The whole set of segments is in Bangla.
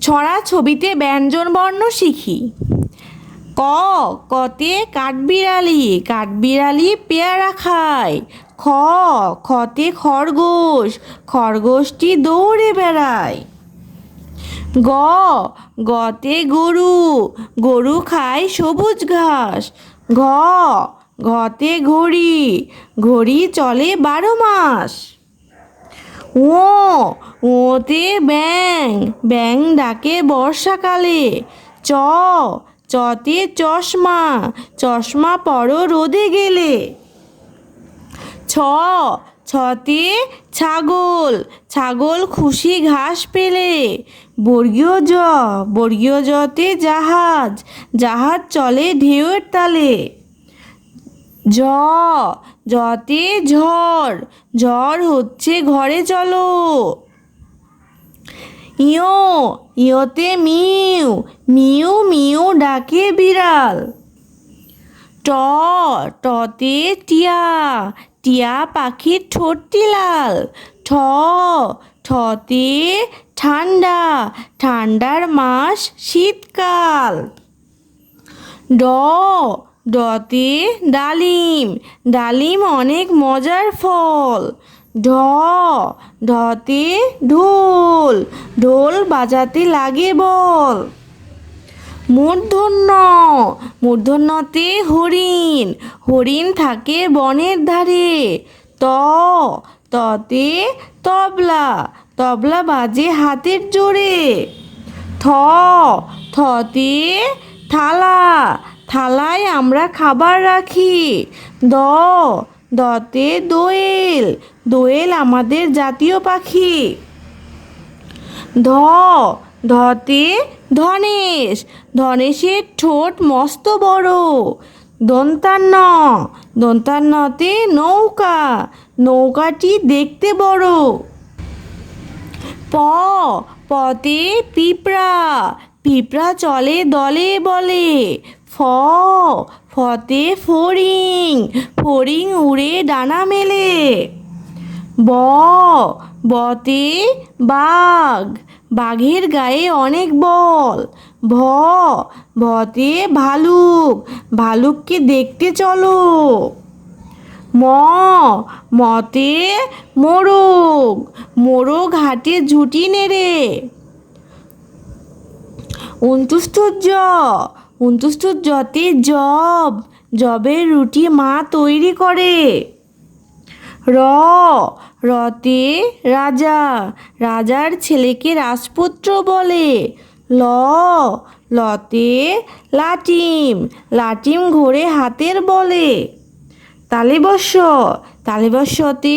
ছড়া ছবিতে ব্যঞ্জন বর্ণ শিখি। ক, কতে কাঠবিড়ালি কাঠবিড়ালি পেয়ারা খায়। খ, খতে খরগোশ, খরগোশটি দৌড়ে বেড়ায়। গ, গতে গরু গরু খায় সবুজ ঘাস। ঘ, ঘতে ঘড়ি ঘড়ি চলে বারো মাস। ও, ওতে ব্যাং ব্যাং ডাকে বর্ষাকালে। চ, চতে চশমা চশমা পরো রোদে গেলে। ছ, ছতে ছাগল ছাগল খুশি ঘাস পেলে। বর্গীয় জ, বর্গীয় জতে জাহাজ জাহাজ চলে ঢেউয়ের তালে। জ জতে ঝড় ঝড় হচ্ছে ঘরে চলো। ইয়ো, ইয়োতে মিউ মিউ মিউ ডাকে বিড়াল। ট, টতে টিয়া টিয়া পাখির ঠোঁটটি লাল। ঠ, ঠতে ঠান্ডা, ঠান্ডার মাস শীতকাল। ড ডতে ডালিম। ডালিম অনেক মজার ফল। ঢ, ঢতে ঢোল। ঢোল বাজাতে লাগে বল। মূর্ধন্য, মূর্ধন্যতে হরিণ। হরিণ থাকে বনের ধারে। ত, ততে তবলা। তবলা বাজে হাতের জোরে। থ, থতে থালা। থালায় আমরা খাবার রাখি। দ, দতে দোয়েল দোয়েল আমাদের জাতীয় পাখি। ধ, ধতে ধনেশ, ধনেশের ঠোঁট মস্ত বড়। দন্তান্ন, দন্তান্নতে নৌকা, নৌকাটি দেখতে বড়। প, পতে পিঁপড়া পিঁপড়া চলে দলে বলে। ফ, ফতে ফড়িং ফড়িং উড়ে ডানা মেলে। ব, বতে বাঘ, বাঘের গায়ে অনেক বল। ভ ভতে ভালুক, ভালুককে দেখতে চলো। ম, মতে মোরগ মোরগ হাটে ঝুঁটি নেড়ে। উনতুষ্টুর জ জতে জব। জবের রুটি মা তৈরি করে। র। রতে রাজা। রাজার ছেলেকে রাজপুত্র বলে। ল। লতে লাটিম। লাটিম ঘোরে হাতের বলে। তালেবস্য। তালেবস্যতে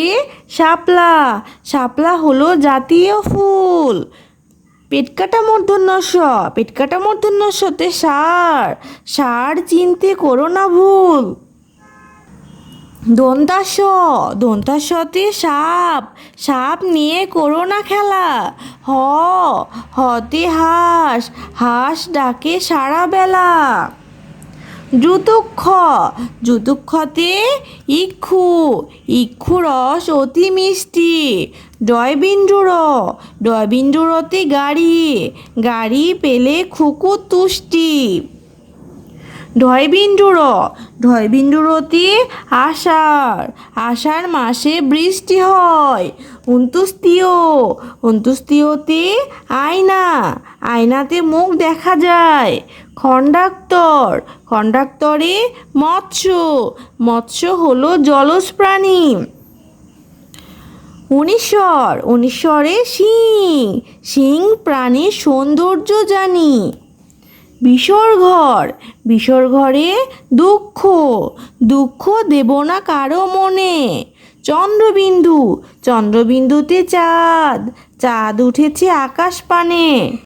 শাপলা। শাপলা হলো জাতীয় ফুল। পেটকাটা মূর্ধন্যস্য পেটকাটা মূর্ধন্যস্যতে সার সার চিনতে করো না ভুল। দন্তাস দন্তাসতে সাপ সাপ নিয়ে করো না খেলা। হ, হতে হাঁস হাঁস ডাকে সারা বেলা। জুতুক্ষ জুতুক্ষতে ইক্ষু। ইক্ষু রস অতি মিষ্টি। ডয়বিন্দুর। ডয়বিন্দুরতে গাড়ি। গাড়ি পেলে খুকু তুষ্টি। ঢয়বিন্দুর ঢয়বিন্দুরতে আষাঢ়। আষাঢ় মাসে বৃষ্টি হয়। উন্তুস্তীয় উন্তুস্তীয়তে আয়না। আয়নাতে মুখ দেখা যায়। খণ্ডাক্তর খণ্ডাক্তরে মৎস্য। মৎস্য হলো জলজ প্রাণী। উনিশ্বর। উনিশ্বরে সিং সিং প্রাণীর সৌন্দর্য জানি। বিসর্ঘর বিসর্ঘরে দুঃখ। দুঃখ দেব না কারও মনে। চন্দ্রবিন্দু। চন্দ্রবিন্দুতে চাঁদ। চাঁদ উঠেছে আকাশ পানে।